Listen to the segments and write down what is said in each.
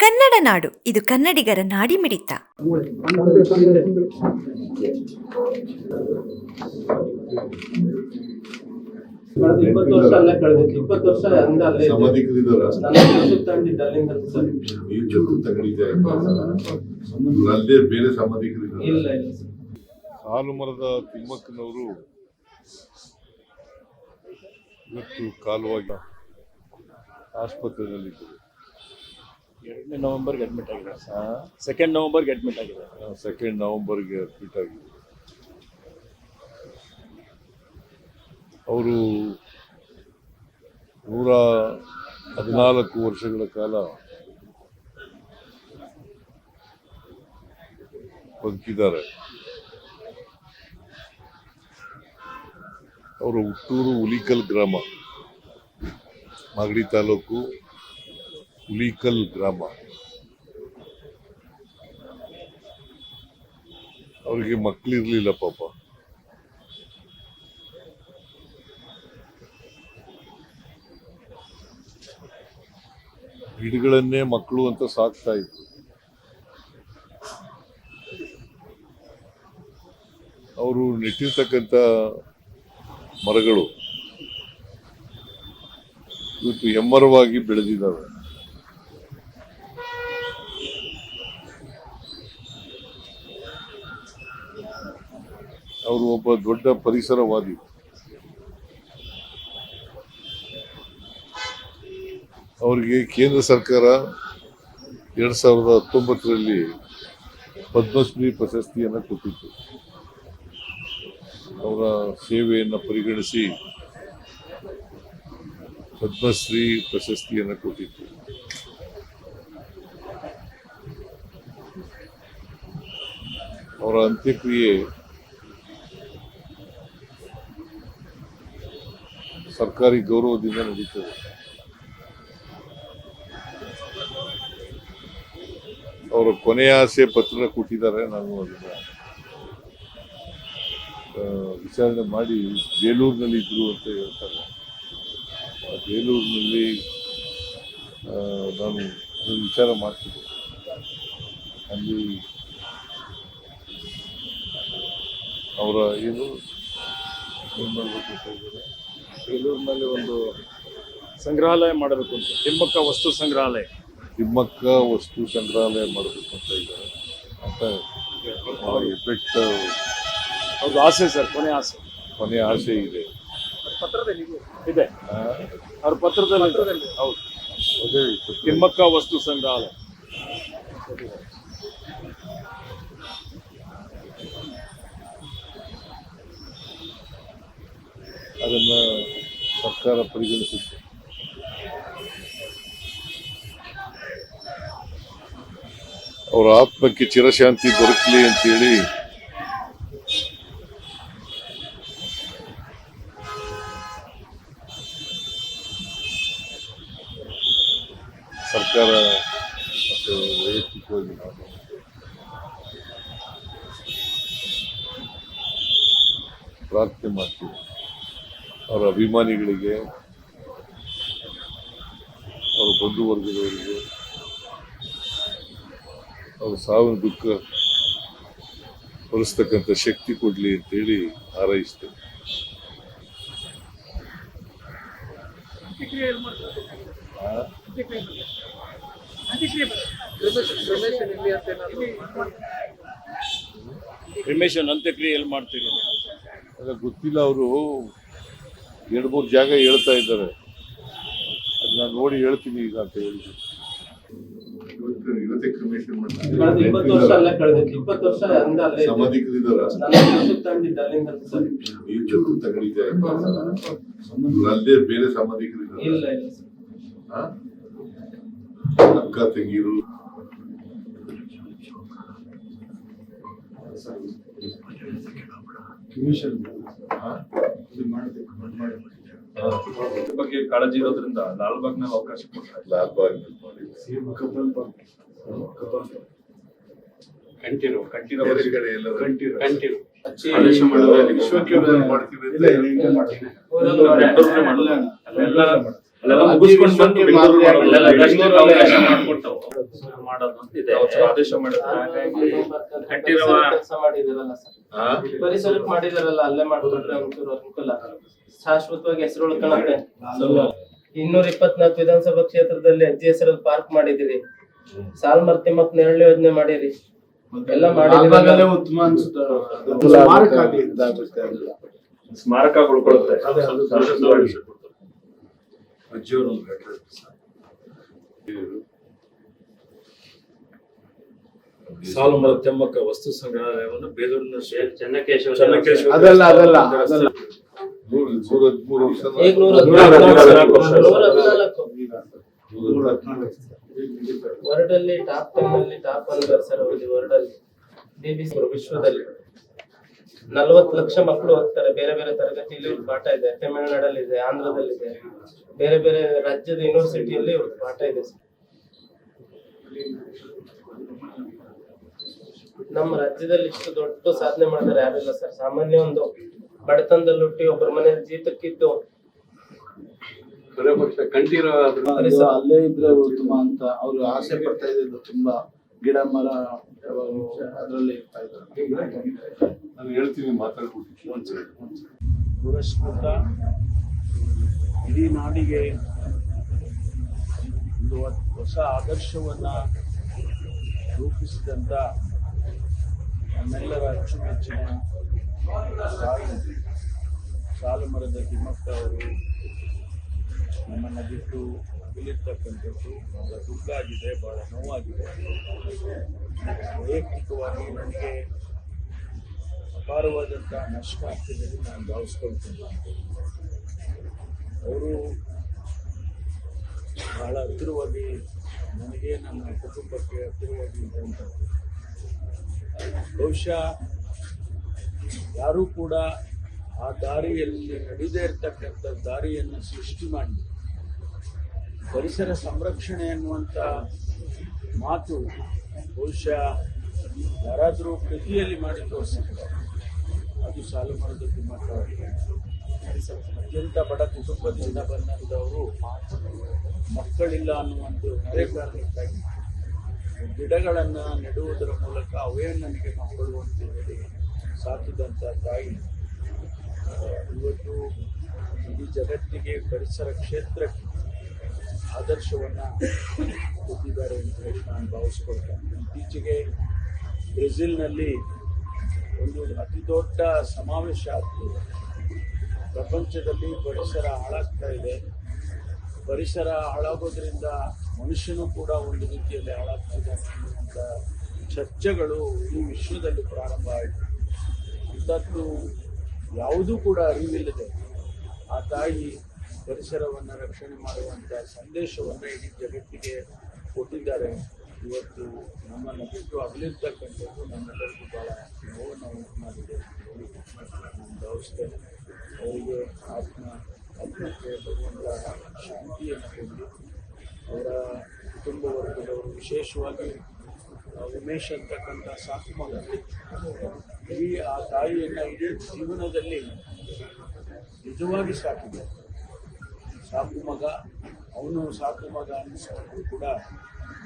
ಕನ್ನಡ ನಾಡು. ಇದು ಕನ್ನಡಿಗರ ನಾಡಿ ಮಿಡಿತ ಸಾಲು ಮರದ ತಿಮ್ಮಕ್ಕನವರು ಇವತ್ತು ಕಾಲುವಾಗಿ ಆಸ್ಪತ್ರೆಯಲ್ಲಿದ್ದರು. ಎರಡನೇ ನವೆಂಬರ್ಗೆ ಅಡ್ಮಿಟ್ ಆಗಿದ್ದಾರೆ ಸೆಕೆಂಡ್ ನವೆಂಬರ್ಗೆ ಅಡ್ಮಿಟ್ ಆಗಿದೆ. ಸೆಕೆಂಡ್ ನವೆಂಬರ್ಗೆ ಅಡ್ಮಿಟ್ ಆಗಿದೆ. ಅವರು ನೂರ ಹದಿನಾಲ್ಕು ವರ್ಷಗಳ ಕಾಲ ಬದುಕಿದ್ದಾರೆ. ಅವರು ಹುಟ್ಟೂರು ಹುಲಿಕಲ್ ಗ್ರಾಮ, ಮಾಗಡಿ ತಾಲೂಕು ಹುಲಿಕಲ್ ಗ್ರಾಮ. ಅವರಿಗೆ ಮಕ್ಕಳಿರ್ಲಿಲ್ಲ ಪಾಪ. ಗಿಡಗಳನ್ನೇ ಮಕ್ಕಳು ಅಂತ ಸಾಕ್ತಾ ಇದ್ರು. ಅವರು ನೆಟ್ಟಿರ್ತಕ್ಕಂಥ ಮರಗಳು ಇವತ್ತು ಹೆಮ್ಮರವಾಗಿ ಬೆಳೆದಿದ್ದಾವೆ. ಅವರು ಒಬ್ಬ ದೊಡ್ಡ ಪರಿಸರವಾದಿ. ಅವರಿಗೆ ಕೇಂದ್ರ ಸರ್ಕಾರ ಎರಡ್ ಸಾವಿರದ ಹತ್ತೊಂಬತ್ತರಲ್ಲಿ ಪದ್ಮಶ್ರೀ ಪ್ರಶಸ್ತಿಯನ್ನು ಕೊಟ್ಟಿತ್ತು. ಅವರ ಸೇವೆಯನ್ನು ಪರಿಗಣಿಸಿ ಪದ್ಮಶ್ರೀ ಪ್ರಶಸ್ತಿಯನ್ನು ಕೊಟ್ಟಿತ್ತು. ಅವರ ಅಂತ್ಯಕ್ರಿಯೆ ಸರ್ಕಾರಿ ಗೌರವದಿಂದ ನಡೀತದೆ. ಅವರ ಕೊನೆಯ ಆಸೆ ಪತ್ರ ಕೊಟ್ಟಿದ್ದಾರೆ, ನಾನು ಅದನ್ನ ವಿಚಾರಣೆ ಮಾಡಿ ಬೇಲೂರಿನಲ್ಲಿ ಇದ್ರು ಅಂತ ಹೇಳ್ತಾರೆ. ಆ ಬೇಲೂರಿನಲ್ಲಿ ನಾನು ವಿಚಾರ ಮಾಡ್ತಿದ್ದೆ ಅಲ್ಲಿ ಅವರ ಏನು? ಏನು ಮಾಡಬೇಕು ಬೇಲೂರಿನಲ್ಲಿ ಒಂದು ಸಂಗ್ರಹಾಲಯ ಮಾಡಬೇಕು ಅಂತ. ತಿಮ್ಮಕ್ಕ ವಸ್ತು ಸಂಗ್ರಹಾಲಯ. ತಿಮ್ಮಕ್ಕ ವಸ್ತು ಸಂಗ್ರಹಾಲಯ ಮಾಡಬೇಕು ಅಂತ ಇದ್ದಾರೆ. ಅಂತ ಎಫೆಕ್ಟ್ ಅವ್ರದ್ದು ಆಸೆ ಸರ್ ಕೊನೆ ಆಸೆ. ಕೊನೆ ಆಸೆ ಇದೆ. ಪತ್ರದಲ್ಲಿ ಇದೆ. ಅವ್ರ ಪತ್ರದಲ್ಲಿ ಹೌದು. ಅದೇ ತಿಮ್ಮಕ್ಕ ವಸ್ತು ಸಂಗ್ರಹಾಲಯ. ಅದನ್ನ ಸರ್ಕಾರ ಪರಿಗಣಿಸುತ್ತೆ. ಅವರ ಆತ್ಮಕ್ಕೆ ಚಿರಶಾಂತಿ ದೊರಕಲಿ ಅಂತೇಳಿ ಸರ್ಕಾರ ಮತ್ತು ವೈಯಕ್ತಿಕವಾಗಿ ನಾನು ಪ್ರಾರ್ಥನೆ ಮಾಡ್ತೀವಿ. ಅವರ ಅಭಿಮಾನಿಗಳಿಗೆ ಅವರ ಬಂಧು ವರ್ಗದವರಿಗೆ ಅವ್ರ ಸಾವಿನ ದುಃಖ ಹೊರಿಸ್ತಕ್ಕಂಥ ಶಕ್ತಿ ಕೊಡಲಿ ಅಂತೇಳಿ ಹಾರೈಸ್ತೇನೆ. ಅಂತ್ಯಕ್ರಿಯೆ ಎಲ್ಲಿ ಮಾಡ್ತೀರಿ? ಗೊತ್ತಿಲ್ಲ ಅವರು. ಎರಡು ಮೂರು ಜಾಗ ಹೇಳ್ತಾ ಇದ್ದಾರೆ. ಅದನ್ನ ನೋಡಿ ಹೇಳ್ತೀನಿ ಈಗ ಅಂತ ಹೇಳಿ. ಇವತ್ತೇ ಕ್ರಿಮೇಷನ್ ತಗೊಂಡಿದ್ದೆ ಅಲ್ಲೇ ಬೇರೆ ಸಂಬಂಧಿಕರಿದ್ದಾರೆ? ಅಕ್ಕ ತಂಗಿರು. ಆ? ಆ, ಬಗ್ಗೆ ಕಾಳಜಿ ಇರೋದ್ರಿಂದ ಲಾಲ್ಬಾಗ್ನಲ್ಲಿ ಅವಕಾಶ ಕೊಡ್ತಾರೆ ಲಾಲ್ಬಾಗ್ ಕಂಠೀರವ ಬೇರೆ ಕಡೆ ಅಚ್ಚಿ. ಆದೇಶ ಮಾಡಿದ್ರೆ ವಿಶ್ವಕ್ಕೆ ಮಾಡ್ತೀವಿ ಅಲ್ಲೆಲ್ಲ ಪರಿಸರಕ್ಕೆ ಮಾಡಿದಾರಲ್ಲ ಅಲ್ಲೇ ಮಾಡ್ಕೊಂಡ್ರೆ ಒಂಚೂರು ಅನುಕೂಲ. ಶಾಶ್ವತವಾಗಿ ಹೆಸರು ಉಳ್ಕೊಳತ್ತೆ. ಇನ್ನೂರ ಇಪ್ಪತ್ನಾಲ್ಕು ವಿಧಾನಸಭಾ ಕ್ಷೇತ್ರದಲ್ಲಿ ಅಜ್ಜಿ ಹೆಸರಲ್ಲಿ ಪಾರ್ಕ್ ಮಾಡಿದಿರಿ ಸಾಲ್ ಮರ್ತಿ ಮತ್ ನೆರಳು ಯೋಜನೆ ಮಾಡಿರಿ. ಎಲ್ಲ ಮಾಡಿದ್ರೆ ಉತ್ತಮ ಅನ್ಸುತ್ತೆ. ಸ್ಮಾರಕ ಆಗ್ಲಿ ಒಂದು ಲೆಟರ್ ಸಾಲುಮರ ತೆಮ್ಮಕ್ಕ ವಸ್ತು ಸಂಗ್ರಹಾಲಯವನ್ನು ಬೇಲೂರಿನ ಶ್ರೀ ಚೆನ್ನಕೇಶವ ಚೆನ್ನಕೇಶವ ಅದಲ್ಲ ಅದಲ್ಲ ಅದಲ್ಲ. ವರ್ಲ್ಡ್ ಅಲ್ಲಿ ಟಾಪ್ ಟೆನ್ ಅಲ್ಲಿ ಟಾಪ್ ಅಲ್ಲಿ ಸರ್ ವರ್ಡಲ್ಲಿ ವರ್ಲ್ಡ್ ಅಲ್ಲಿ ವಿಶ್ವದಲ್ಲಿ. ನಲ್ವತ್ತು ಲಕ್ಷ ಮಕ್ಕಳು ಓದ್ತಾರೆ ಬೇರೆ ಬೇರೆ ತರಗತಿಯಲ್ಲಿ ಇವ್ರ ಪಾಠ ಇದೆ. ತಮಿಳುನಾಡಲ್ಲಿ ಇದೆ ಆಂಧ್ರದಲ್ಲಿ ಇದೆ. ಬೇರೆ ಬೇರೆ ರಾಜ್ಯದ ಯೂನಿವರ್ಸಿಟಿಯಲ್ಲಿ ಇವ್ರ ಪಾಠ ಇದೆ ಸರ್. ನಮ್ಮ ರಾಜ್ಯದಲ್ಲಿ ಇಷ್ಟು ದೊಡ್ಡ ಸಾಧನೆ ಮಾಡಿದ್ರೆ ಯಾರಿಲ್ಲ ಸರ್. ಸಾಮಾನ್ಯ ಒಂದು ಬಡತನದಲ್ಲಿ ಹುಟ್ಟಿ ಒಬ್ಬರ ಮನೇಲಿ ಜೀತಕ್ಕಿದ್ದು ಅಲ್ಲೇ ಇದ್ರೆ ಉತ್ತಮ ಅಂತ ಅವ್ರು ಆಸೆ ಪಡ್ತಾ ಇದ್ದು ತುಂಬಾ. ಗಿಡ ಮರ ಅದರಲ್ಲಿ ಇರ್ತಾ ನಾನು ಹೇಳ್ತೀನಿ ಮಾತಾಡ್ಬಿಟ್ಟು ಒಂದ್ಸರಿ. ಪುರಸ್ಕೃತ ಇಡೀ ನಾಡಿಗೆ ಒಂದು ಹೊಸ ಆದರ್ಶವನ್ನ ರೂಪಿಸಿದಂತ ನಮ್ಮೆಲ್ಲರ ಅಚ್ಚುಮೆಚ್ಚಿನ ಸಾಲು ಮರದ ತಿಮ್ಮಕ್ಕ ಅವರು ನಮ್ಮನ್ನು ಬಿಟ್ಟು ಅಗಲಿರ್ತಕ್ಕಂಥದ್ದು ಬಹಳ ದುಃಖ ಆಗಿದೆ ಬಹಳ ನೋವಾಗಿದೆ. ವೈಯಕ್ತಿಕವಾಗಿ ನನಗೆ ಅಪಾರವಾದಂಥ ನಷ್ಟ ಆಗ್ತಿದೆ ನಾನು ಭಾವಿಸ್ಕೊಳ್ತೇನೆ. ಅವರು ಬಹಳ ಹತ್ತಿರವಾಗಿ ನನಗೆ, ನನ್ನ ಕುಟುಂಬಕ್ಕೆ ಹತ್ತಿರವಾಗಿ ಇದ್ದಂಥದ್ದು ಬಹುಶಃ ಯಾರೂ ಕೂಡ ಆ ದಾರಿಯಲ್ಲಿ ನಡೆದೇ ಇರತಕ್ಕಂಥ ದಾರಿಯನ್ನು ಸೃಷ್ಟಿ ಮಾಡಿ ಪರಿಸರ ಸಂರಕ್ಷಣೆ ಎನ್ನುವಂಥ ಮಾತು ಬಹುಶಃ ಯಾರಾದರೂ ಕೃತಿಯಲ್ಲಿ ಮಾಡಿ ತೋರಿಸಿದ್ದಾರೆ ಅದು ಸಾಲು ಮಾಡೋದಕ್ಕೆ ಮಾತ್ರ ಅತ್ಯಂತ ಬಡ ಕುಟುಂಬದಿಂದ ಬಂದಂಥವರು ಮಕ್ಕಳಿಲ್ಲ ಅನ್ನುವಂಥ ಅದೇ ಕಾರಣಕ್ಕಾಗಿ ಗಿಡಗಳನ್ನು ನೆಡುವುದರ ಮೂಲಕ ಅವೇ ನನಗೆ ಮಕ್ಕಳು ಅಂತ ಹೇಳಿ ಸಾಕಿದಂಥ ತಾಯಿ. ಇವತ್ತು ಇಡೀ ಜಗತ್ತಿಗೆ ಪರಿಸರ ಕ್ಷೇತ್ರಕ್ಕೆ ಆದರ್ಶವನ್ನು ಕೊಟ್ಟಿದ್ದಾರೆ ಅಂತ ಹೇಳಿ ನಾನು ಭಾವಿಸ್ಕೊಳ್ತೇನೆ ಇತ್ತೀಚೆಗೆ ಬ್ರೆಜಿಲ್ನಲ್ಲಿ ಒಂದು ಅತಿ ದೊಡ್ಡ ಸಮಾವೇಶ ಆಗ್ತದೆ ಪ್ರಪಂಚದಲ್ಲಿ ಪರಿಸರ ಹಾಳಾಗ್ತಾ ಇದೆ. ಪರಿಸರ ಹಾಳಾಗೋದ್ರಿಂದ ಮನುಷ್ಯನೂ ಕೂಡ ಒಂದು ರೀತಿಯಲ್ಲಿ ಹಾಳಾಗ್ತಿದೆ ಅನ್ನುವಂಥ ಚರ್ಚೆಗಳು ಈ ವಿಶ್ವದಲ್ಲಿ ಪ್ರಾರಂಭ ಆಯಿತು. ಅಂಥದ್ದು ಯಾವುದೂ ಕೂಡ ಅರಿವಿಲ್ಲದೆ ಆ ತಾಯಿ ಪರಿಸರವನ್ನು ರಕ್ಷಣೆ ಮಾಡುವಂಥ ಸಂದೇಶವನ್ನು ಇಡೀ ಜಗತ್ತಿಗೆ ಕೊಟ್ಟಿದ್ದಾರೆ. ಇವತ್ತು ನಮ್ಮನ್ನು ಬಿಟ್ಟು ಅಗಲಿರ್ತಕ್ಕಂಥದ್ದು ನಮ್ಮೆಲ್ಲರಿಗೂ ಭಾಳ ನೋವನ್ನು ಉಂಟು ಮಾಡಿದೆ ನಮ್ಮ ಭಾವಿಸ್ತೇನೆ ಅವರಿಗೆ ಆತ್ಮ, ಆತ್ಮಕ್ಕೆ ಭಗವಂತ ಶಾಂತಿಯನ್ನು ಕೊಡಲಿ ಅವರ ಕುಟುಂಬ ವರ್ಗದವರು ವಿಶೇಷವಾಗಿ ಉಮೇಶ್ ಅಂತಕ್ಕಂಥ ಸಾಕು ಇಡೀ ಆ ತಾಯಿಯನ್ನು ಇಡೀ ಜೀವನದಲ್ಲಿ ನಿಜವಾಗಿ ಸಾಕಿದೆ ಸಾಕು ಮಗ, ಅವನು ಸಾಕು ಮಗ ಅನ್ನಿಸಿಕೊಂಡು ಕೂಡ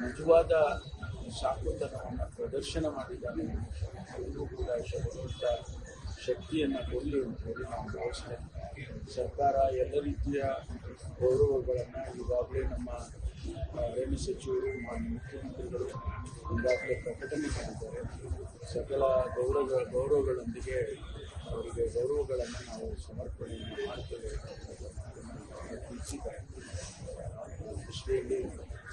ನಿಜವಾದ ಸಾಕುತನವನ್ನು ಪ್ರದರ್ಶನ ಮಾಡಿದ್ದಾನೆ. ಅವನು ಕೂಡ ಶಕ್ತಿಯಿಂದ ಶಕ್ತಿಯನ್ನು ಕೊಡಲಿ ಅಂತ ಹೇಳಿ ನಾವು ಭಾವಿಸ್ತೇವೆ. ಸರ್ಕಾರ ಎಲ್ಲ ರೀತಿಯ ಗೌರವಗಳನ್ನು ಈಗಾಗಲೇ ನಮ್ಮ ಅರಣ್ಯ ಸಚಿವರು, ಮಾನ್ಯ ಮುಖ್ಯಮಂತ್ರಿಗಳು ಈಗಾಗಲೇ ಪ್ರಕಟಣೆ ಮಾಡಿದ್ದಾರೆ. ಸಕಲ ಗೌರವ, ಗೌರವಗಳೊಂದಿಗೆ ಅವರಿಗೆ ಗೌರವಗಳನ್ನು ನಾವು ಸಮರ್ಪಣೆಯನ್ನು ಮಾಡ್ತೇವೆ.